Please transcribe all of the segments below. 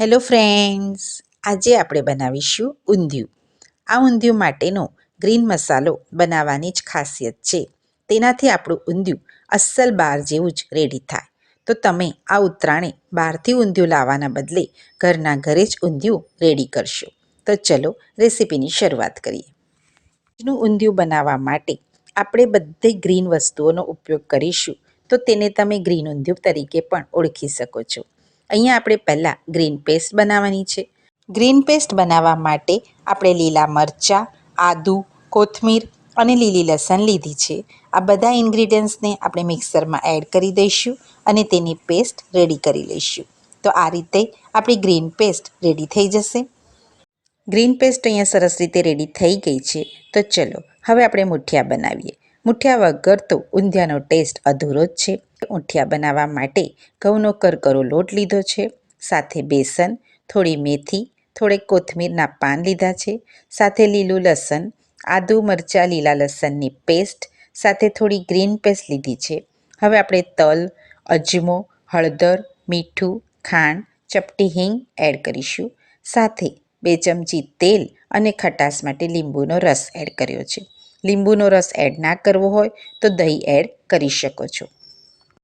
Hello friends આજે આપણે બનાવીશું ઊંધિયું. આ ઊંધિયું માટેનો ગ્રીન મસાલો બનાવવાની જ ખાસિયત છે. તેનાથી આપણું ઊંધિયું અસલ બહાર જેવું જ રેડી થાય. તો તમે આ ઉત્તરાયણે બહારથી ઊંધિયું લાવવાના બદલે ઘરના ઘરે જ ઊંધિયું રેડી કરશો. તો ચલો રેસીપીની શરૂઆત કરીએ. આજનું ઊંધિયું બનાવવા માટે આપણે બધી ગ્રીન વસ્તુઓનો ઉપયોગ કરીશું. તો તેને તમે ગ્રીન ઊંધિયું તરીકે પણ ઓળખી શકો છો. અહીંયા આપણે પહેલાં ગ્રીન પેસ્ટ બનાવવાની છે. ગ્રીન પેસ્ટ બનાવવા માટે આપણે લીલા મરચાં આદુ કોથમીર અને લીલી લસણ લીધી છે. આ બધા ઇન્ગ્રીડિયન્ટ્સને આપણે મિક્સરમાં એડ કરી દઈશું અને તેની પેસ્ટ રેડી કરી લઈશું. તો આ રીતે આપણી ગ્રીન પેસ્ટ રેડી થઈ જશે. ગ્રીન પેસ્ટ અહીંયા સરસ રીતે રેડી થઈ ગઈ છે. તો ચલો હવે આપણે મુઠિયા બનાવીએ. મુઠિયા વગર તો ઊંધિયાનો ટેસ્ટ અધૂરો જ છે. ઊંઠિયા બનાવવા માટે ઘઉંનો કરકરો લોટ લીધો છે. સાથે બેસન, થોડી મેથી, થોડે કોથમીરના પાન લીધા છે. સાથે લીલું લસણ, આદુ મરચાં, લીલા લસણની પેસ્ટ સાથે થોડી ગ્રીન પેસ્ટ લીધી છે. હવે આપણે તલ, અજમો, હળદર, મીઠું, ખાંડ, ચપટી હિંગ એડ કરીશું. સાથે બે ચમચી તેલ અને ખટાશ માટે લીંબુનો રસ એડ કર્યો છે. લીંબુનો રસ એડ ના કરવો હોય તો દહીં એડ કરી શકો છો.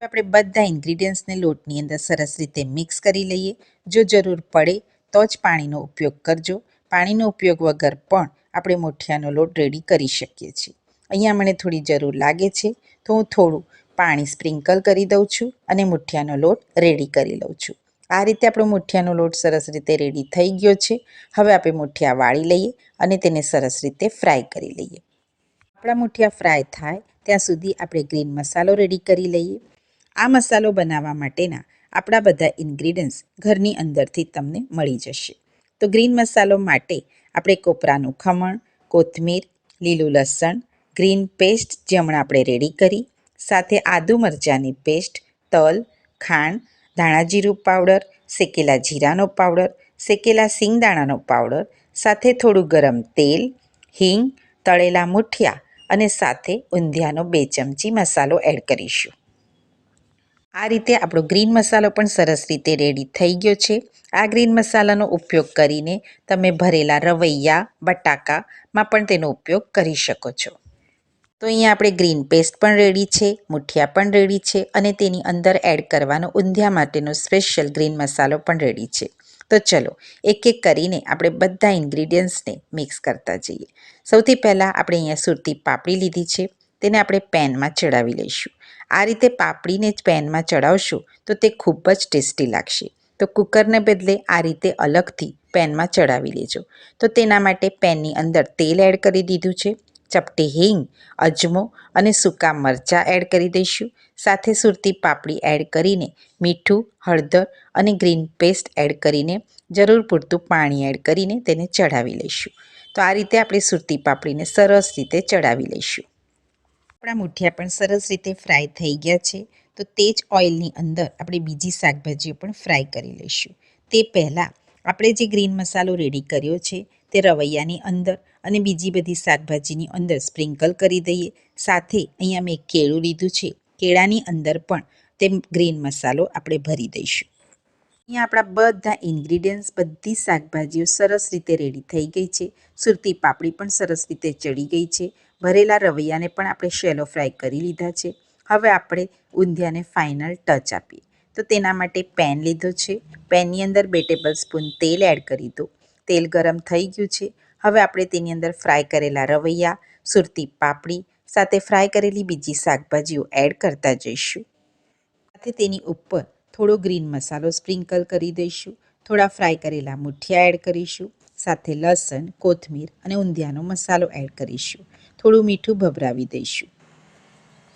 આપણે બધા ઇન્ગ્રીડિયન્ટ્સને લોટની અંદર સરસ રીતે મિક્સ કરી લઈએ. જો જરૂર પડે તો જ પાણીનો ઉપયોગ કરજો. પાણીનો ઉપયોગ વગર પણ આપણે મોઠિયાનો લોટ રેડી કરી શકીએ છીએ. અહીંયા મને થોડી જરૂર લાગે છે, તો હું થોડું પાણી સ્પ્રિંકલ કરી દઉં છું અને મુઠિયાનો લોટ રેડી કરી લઉં છું. આ રીતે આપણો મુઠિયાનો લોટ સરસ રીતે રેડી થઈ ગયો છે. હવે આપણે મુઠિયા વાળી લઈએ અને તેને સરસ રીતે ફ્રાય કરી લઈએ. આપણા મુઠિયા ફ્રાય થાય, ત્યાં સુધી આપણે ગ્રીન મસાલો રેડી કરી લઈએ. આ મસાલો બનાવવા માટેના આપણા બધા ઇન્ગ્રીડિયન્ટ્સ ઘરની અંદરથી તમને મળી જશે. તો ગ્રીન મસાલો માટે આપણે કોપરાનું ખમણ, કોથમીર, લીલું લસણ, ગ્રીન પેસ્ટ જે હમણાં આપણે રેડી કરી, સાથે આદુ મરચાંની પેસ્ટ, તલ, ખાંડ, ધાણા જીરું પાવડર, શેકેલા જીરાનો પાવડર, શેકેલા સિંગદાણાનો પાવડર, સાથે થોડું ગરમ તેલ, હિંગ, તળેલા મુઠિયા અને સાથે ઊંધિયાનો બે ચમચી મસાલો એડ કરીશું. આ રીતે આપણો ગ્રીન મસાલો પણ સરસ રીતે રેડી થઈ ગયો છે. આ ગ્રીન મસાલાનો ઉપયોગ કરીને તમે ભરેલા રવૈયા, બટાકામાં પણ તેનો ઉપયોગ કરી શકો છો. તો અહીંયા આપણે ગ્રીન પેસ્ટ પણ રેડી છે, મુઠિયા પણ રેડી છે અને તેની અંદર એડ કરવાનો ઊંધિયા માટેનો સ્પેશિયલ ગ્રીન મસાલો પણ રેડી છે. તો ચલો એક એક કરીને આપણે બધા ઇન્ગ્રીડિયન્ટ્સને મિક્સ કરતા જઈએ. સૌથી પહેલાં આપણે અહીંયા સુરતી પાપડી લીધી છે, તેને આપણે પેનમાં ચડાવી લઈશું. આ રીતે પાપડીને જ પેનમાં ચડાવશું તો તે ખૂબ જ ટેસ્ટી લાગશે. તો કુકરને બદલે આ રીતે અલગથી પેનમાં ચડાવી લેજો. તો તેના માટે પેનની અંદર તેલ એડ કરી દીધું છે, ચપટી હિંગ, અજમો અને સૂકા મરચાં એડ કરી દઈશું. સાથે સુરતી પાપડી એડ કરીને મીઠું, હળદર અને ગ્રીન પેસ્ટ એડ કરીને જરૂર પૂરતું પાણી એડ કરીને તેને ચડાવી લઈશું. તો આ રીતે આપણે સુરતી પાપડીને સરસ રીતે ચડાવી લઈશું. આપણા મુઠિયા પણ સરસ રીતે ફ્રાય થઈ ગયા છે. તો તે જ ઓઇલની અંદર આપણે બીજી શાકભાજીઓ પણ ફ્રાય કરી લઈશું. તે પહેલાં આપણે જે ગ્રીન મસાલો રેડી કર્યો છે તે રવૈયાની અંદર અને બીજી બધી શાકભાજીની અંદર સ્પ્રિંકલ કરી દઈએ. સાથે અહીંયા મેં કેળું લીધું છે. કેળાની અંદર પણ તે ગ્રીન મસાલો આપણે ભરી દઈશું. અહીંયા આપણા બધા ઇન્ગ્રીડિયન્ટ્સ બધી શાકભાજીઓ સરસ રીતે રેડી થઈ ગઈ છે. સુરતી પાપડી પણ સરસ રીતે ચડી ગઈ છે. ભરેલા રવૈયાને પણ આપણે શેલો ફ્રાય કરી લીધા છે. હવે આપણે ઊંધિયાને ફાઇનલ ટચ આપીએ. તો તેના માટે પેન લીધો છે. પેનની અંદર બે ટેબલ સ્પૂન તેલ એડ કરી દો. તેલ ગરમ થઈ ગયું છે. હવે આપણે તેની અંદર ફ્રાય કરેલા રવૈયા, સુરતી પાપડી, સાથે ફ્રાય કરેલી બીજી શાકભાજીઓ એડ કરતા જઈશું. સાથે તેની ઉપર થોડો ગ્રીન મસાલો સ્પ્રિંકલ કરી દઈશું, થોડા ફ્રાય કરેલા મુઠિયા એડ કરીશું, સાથે લસણ, કોથમીર અને ઊંધિયાનો મસાલો એડ કરીશું. થોડું મીઠું ભભરાવી દઈશું.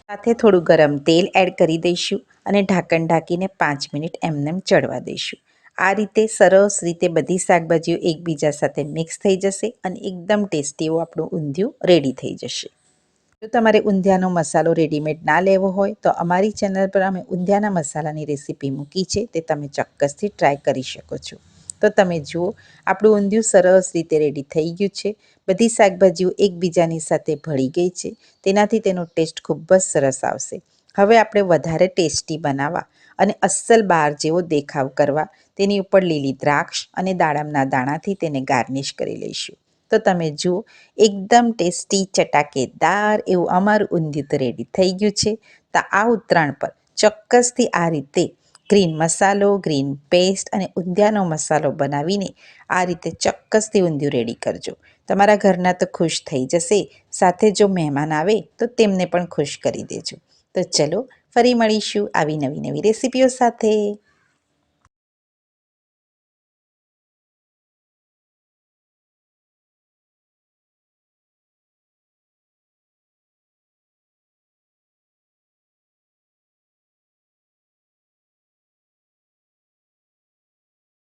સાથે થોડું ગરમ તેલ એડ કરી દઈશું અને ઢાંકણ ઢાંકીને પાંચ મિનિટ એમનેમ ચડવા દઈશું. આ રીતે સરસ રીતે બધી શાકભાજીઓ એકબીજા સાથે મિક્સ થઈ જશે અને એકદમ ટેસ્ટી એવું આપણું ઊંધિયું રેડી થઈ જશે. જો તમારે ઊંધિયાનો મસાલો રેડીમેડ ના લેવો હોય, તો અમારી ચેનલ પર અમે ઊંધિયાના મસાલાની રેસીપી મૂકી છે, તે તમે ચોક્કસથી ટ્રાય કરી શકો છો. તો તમે જુઓ, આપણું ઊંધિયું સરસ રીતે રેડી થઈ ગયું છે. બધી શાકભાજીઓ એકબીજાની સાથે ભળી ગઈ છે. તેનાથી તેનો ટેસ્ટ ખૂબ જ સરસ આવશે. હવે આપણે વધારે ટેસ્ટી બનાવવા અને અસલ બહાર જેવો દેખાવ કરવા, તેની ઉપર લીલી દ્રાક્ષ અને દાડમના દાણાથી તેને ગાર્નિશ કરી લઈશું. તો તમે જુઓ, એકદમ ટેસ્ટી ચટાકેદાર એવું અમારું ઊંધિયું તો રેડી થઈ ગયું છે. તો આ ઉત્તરાયણ પર ચોક્કસથી આ રીતે ગ્રીન મસાલો ગ્રીન પેસ્ટ અને ઊંધિયાનો મસાલો બનાવીને આ રીતે ચોક્કસથી ઊંધિયું રેડી કરજો. તમારા ઘરના તો ખુશ થઈ જશે. સાથે જો મહેમાન આવે તો તેમને પણ ખુશ કરી દેજો. તો ચલો, ફરી મળીશું આવી નવી નવી રેસીપીઓ સાથે.